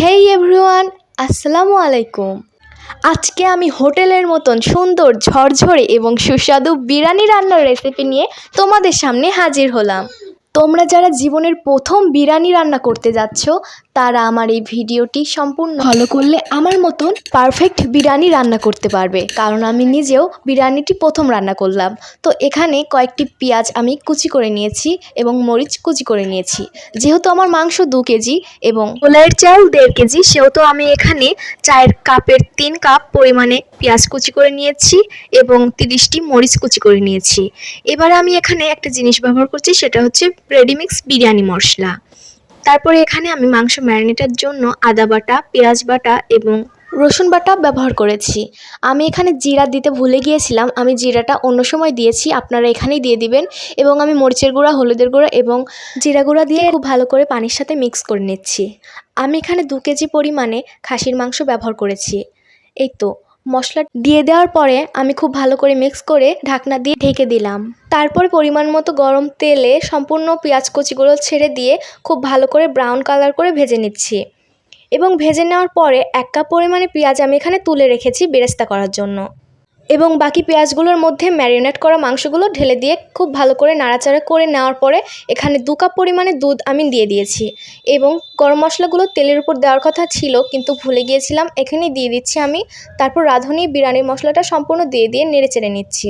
হেই everyone আসসালামু আলাইকুম। আজকে আমি হোটেলের মতন সুন্দর, ঝরঝরে এবং সুস্বাদু বিরিয়ানি রান্নার রেসিপি নিয়ে তোমাদের সামনে হাজির হলাম। তোমরা যারা জীবনের প্রথম বিরিয়ানি রান্না করতে যাচ্ছ, তারা আমার এই ভিডিওটি সম্পূর্ণ ফলো করলে আমার মতন পারফেক্ট বিরিয়ানি রান্না করতে পারবে। কারণ আমি নিজেও বিরিয়ানিটি প্রথম রান্না করলাম। তো এখানে কয়েকটি পেঁয়াজ আমি কুচি করে নিয়েছি এবং মরিচ কুচি করে নিয়েছি। যেহেতু আমার মাংস দু কেজি এবং পোলাইয়ের চাল দেড় কেজি, সেহেতু আমি এখানে চায়ের কাপের তিন কাপ পরিমাণে পেঁয়াজ কুচি করে নিয়েছি এবং তিরিশটি মরিচ কুচি করে নিয়েছি। এবার আমি এখানে একটা জিনিস ব্যবহার করছি, সেটা হচ্ছে রেডিমিক্স বিরিয়ানি মশলা। তারপরে এখানে আমি মাংস ম্যারিনেটের জন্য আদা বাটা, পেঁয়াজ বাটা এবং রসুন বাটা ব্যবহার করেছি। আমি এখানে জিরা দিতে ভুলে গিয়েছিলাম। আমি জিরাটা অন্য সময় দিয়েছি। আপনারা এখানেই দিয়ে দিবেন এবং আমি মরিচের গুঁড়া, হলুদের গুঁড়া এবং জিরা গুঁড়া দিয়ে খুব ভালো করে পানির সাথে মিক্স করে নিচ্ছি। আমি এখানে দু কেজি পরিমাণে খাসির মাংস ব্যবহার করেছি। এই তো মশলা দিয়ে দেওয়ার পরে আমি খুব ভালো করে মিক্স করে ঢাকনা দিয়ে ঢেকে দিলাম। তারপর পরিমাণ মতো গরম তেলে সম্পূর্ণ পেঁয়াজ কচিগুলো ছেড়ে দিয়ে খুব ভালো করে ব্রাউন কালার করে ভেজে নিচ্ছি। এবং ভেজে নেওয়ার পরে এক কাপ পরিমাণে পেঁয়াজ আমি এখানে তুলে রেখেছি বেরেস্তা করার জন্য। এবং বাকি পেঁয়াজগুলোর মধ্যে ম্যারিনেট করা মাংসগুলো ঢেলে দিয়ে খুব ভালো করে নাড়াচাড়া করে নেওয়ার পরে এখানে দু কাপ পরিমাণে দুধ আমি দিয়ে দিয়েছি। এবং গরম মশলাগুলো তেলের উপর দেওয়ার কথা ছিল, কিন্তু ভুলে গিয়েছিলাম। এখানেই দিয়ে দিচ্ছি আমি। তারপর রাঁধুনি বিরিয়ানির মশলাটা সম্পূর্ণ দিয়ে দিয়ে নেড়ে চেড়ে নিচ্ছি।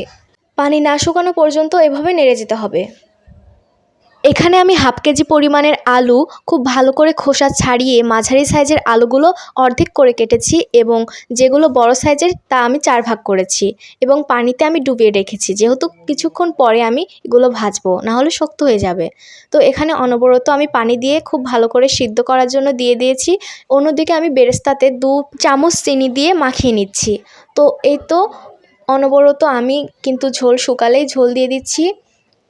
পানি না শুকানো পর্যন্ত এভাবে নেড়ে যেতে হবে। এখানে আমি হাফ কেজি পরিমাণের আলু খুব ভালো করে খোসা ছাড়িয়ে মাঝারি সাইজের আলুগুলো অর্ধেক করে কেটেছি এবং যেগুলো বড় সাইজের তা আমি চার ভাগ করেছি এবং পানিতে আমি ডুবিয়ে রেখেছি। যেহেতু কিছুক্ষণ পরে আমি এগুলো ভাজবো না হলে শক্ত হয়ে যাবে। তো এখানে অনবরত আমি পানি দিয়ে খুব ভালো করে সিদ্ধ করার জন্য দিয়ে দিয়েছি। অন্যদিকে আমি বেরেস্তাতে দু চামচ চিনি দিয়ে মাখিয়ে নিচ্ছি। তো এই তো অনবরত আমি কিন্তু ঝোল শুকালেই ঝোল দিয়ে দিচ্ছি।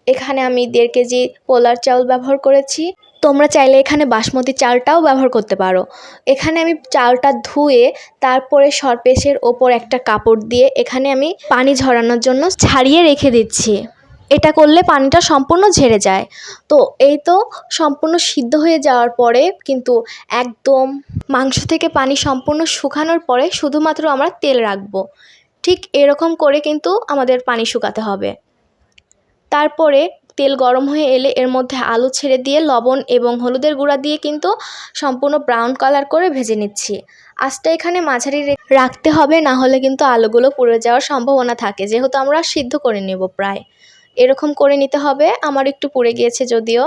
এখানে আমি দেড় কেজি পোলার চাউল ব্যবহার করেছি। তোমরা চাইলে এখানে বাসমতি চালটাও ব্যবহার করতে পারো। এখানে আমি চালটা ধুয়ে তারপরে সরপেশের ওপর একটা কাপড় দিয়ে এখানে আমি পানি ঝরানোর জন্য ছাড়িয়ে রেখে দিচ্ছি। এটা করলে পানিটা সম্পূর্ণ ঝেড়ে যায়। তো এই তো সম্পূর্ণ সিদ্ধ হয়ে যাওয়ার পরে কিন্তু একদম মাংস থেকে পানি সম্পূর্ণ শুকানোর পরে শুধুমাত্র আমরা তেল রাখব। ঠিক এরকম করে কিন্তু আমাদের পানি শুকাতে হবে। তারপরে তেল গরম হয়ে এলে এর মধ্যে আলু ছেড়ে দিয়ে, লবণ এবং হলুদের গুঁড়া দিয়ে কিন্তু সম্পূর্ণ ব্রাউন কালার করে ভেজে নিচ্ছি। আঁচটা এখানে মাঝারি রাখতে হবে, না হলে কিন্তু আলুগুলো পুড়ে যাওয়ার সম্ভাবনা থাকে। যেহেতু আমরা সিদ্ধ করে নেব প্রায়। এরকম করে নিতে হবে। আমার একটু পুড়ে গিয়েছে যদিও।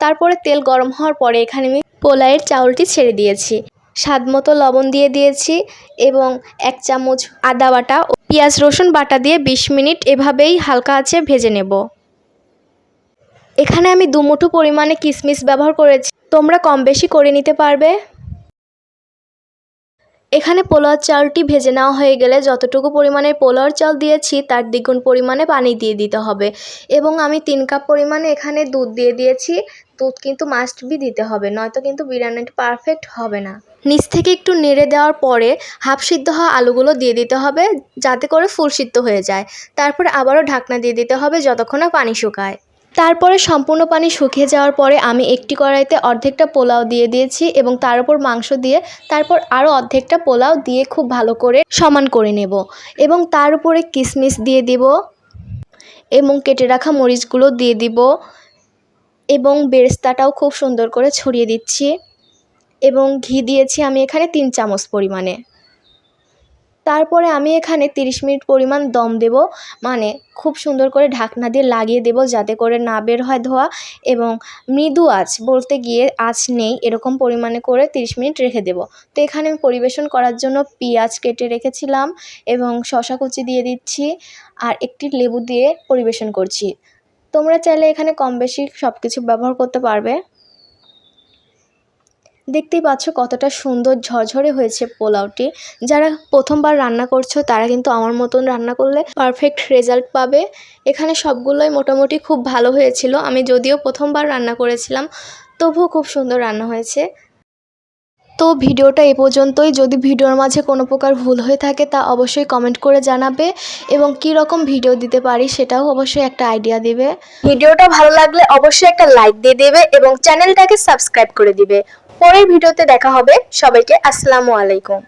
তারপরে তেল গরম হওয়ার পরে এখানে আমি পোলাইয়ের চাউলটি ছেড়ে দিয়েছি। স্বাদ মতো লবণ দিয়ে দিয়েছি এবং এক চামচ আদা বাটা ও পেঁয়াজ রসুন বাটা দিয়ে বিশ মিনিট এভাবেই হালকা আছে ভেজে নেব। এখানে আমি দুমুঠো পরিমাণে কিশমিশ ব্যবহার করেছি। তোমরা কম বেশি করে নিতে পারবে। এখানে পোলাওয়ার চালটি ভেজে নেওয়া হয়ে গেলে যতটুকু পরিমাণের পোলাওয়ার চাল দিয়েছি তার দ্বিগুণ পরিমাণে পানি দিয়ে দিতে হবে। এবং আমি তিন কাপ পরিমাণে এখানে দুধ দিয়ে দিয়েছি। দুধ কিন্তু মাস্ট বি দিতে হবে, নয়তো কিন্তু বিরিয়ানিটা পারফেক্ট হবে না। নিচ থেকে একটু নেড়ে দেওয়ার পরে হাফ সিদ্ধ হওয়া আলুগুলো দিয়ে দিতে হবে, যাতে করে ফুল সিদ্ধ হয়ে যায়। তারপরে আবারও ঢাকনা দিয়ে দিতে হবে যতক্ষণ না পানি শুকায়। তারপরে সম্পূর্ণ পানি শুকিয়ে যাওয়ার পরে আমি একটি কড়াইতে অর্ধেকটা পোলাও দিয়ে দিয়েছি এবং তার উপর মাংস দিয়ে তারপর আরও অর্ধেকটা পোলাও দিয়ে খুব ভালো করে সমান করে নেব এবং তার উপরে কিশমিশ দিয়ে দিব এবং কেটে রাখা মরিচগুলো দিয়ে দিব। এবং বেরেস্তাটাও খুব সুন্দর করে ছড়িয়ে দিচ্ছি এবং ঘি দিয়েছি আমি এখানে তিন চামচ পরিমাণে। তারপরে আমি এখানে তিরিশ মিনিট পরিমাণ দম দেব মানে খুব সুন্দর করে ঢাকনা দিয়ে লাগিয়ে দেব যাতে করে না বের হয় ধোয়া এবং মৃদু আঁচ বলতে গিয়ে আঁচ নেই, এরকম পরিমাণে করে তিরিশ মিনিট রেখে দেব। তো এখানে আমি পরিবেশন করার জন্য পেঁয়াজ কেটে রেখেছিলাম এবং শশা কুচি দিয়ে দিচ্ছি আর একটি লেবু দিয়ে পরিবেশন করছি। তোমরা চাইলে এখানে কম বেশি সব কিছু ব্যবহার করতে পারবে। দেখতেই পাচ্ছ কতটা সুন্দর ঝরঝরে হয়েছে পোলাওটি। যারা প্রথমবার রান্না করছ, তারা কিন্তু আমার মতন রান্না করলে পারফেক্ট রেজাল্ট পাবে। এখানে সবগুলোই মোটামুটি খুব ভালো হয়েছিল। আমি যদিও প্রথমবার রান্না করেছিলাম, তবুও খুব সুন্দর রান্না হয়েছে। তো ভিডিওটা এ পর্যন্তই। যদি ভিডিওর মাঝে কোনো প্রকার ভুল হয়ে থাকে, তা অবশ্যই কমেন্ট করে জানাবে এবং কি রকম ভিডিও দিতে পারি সেটাও অবশ্যই একটা আইডিয়া দেবে। ভিডিওটা ভালো লাগলে অবশ্যই একটা লাইক দিয়ে দেবে এবং চ্যানেলটাকে সাবস্ক্রাইব করে দিবে। পরের ভিডিওতে দেখা হবে। সবাইকে আসসালামু আলাইকুম।